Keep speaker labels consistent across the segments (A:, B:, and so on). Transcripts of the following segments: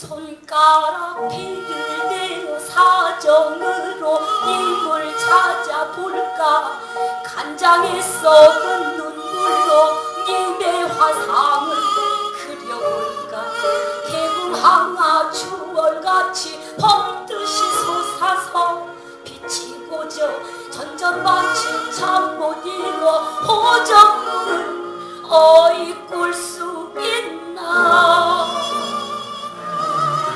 A: 손가락 비들대어 사정으로 님을 찾아볼까? 간장에 썩은 전전반치 잠못 이뤄 호정물을 어이 꿀수 있나?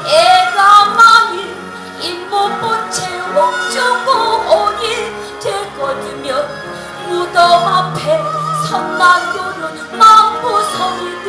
A: 애가 많이 인못못채 옥주고 오니 되거든요. 무덤 앞에 선난돌은 망부성이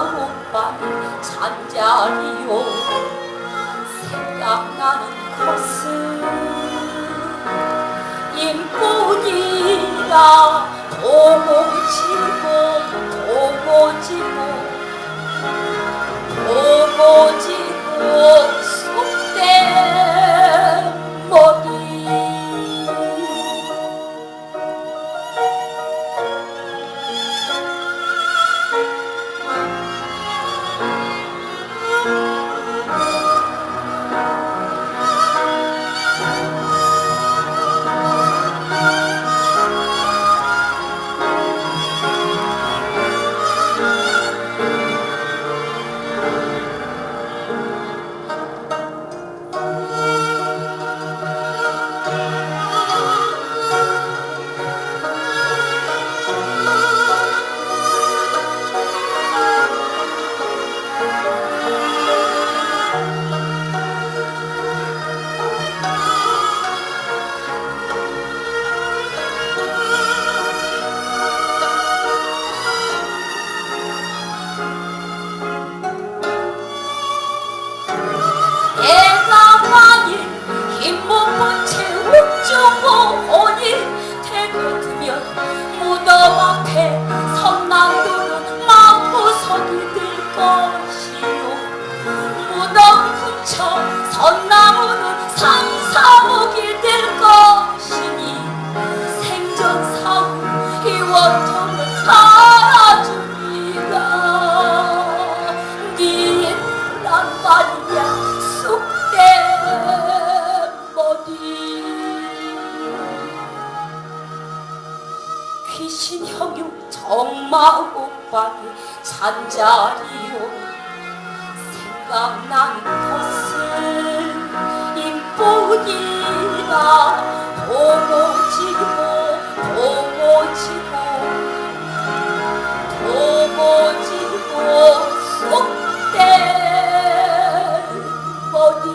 A: 오빠의 잔자리요. 생각나는 것은 인뿐이라 보고 지고 보고 지고 보고 지 사목이 될 것이니 생전사후 이 원통을 알아주리라. 네 예쁘단 말이야 쑥대 머리 귀신 형용 정마 오빠의 잔자리요 생각나는 것은 여기가 오고지고 오고지고. 오고지고 속대 머리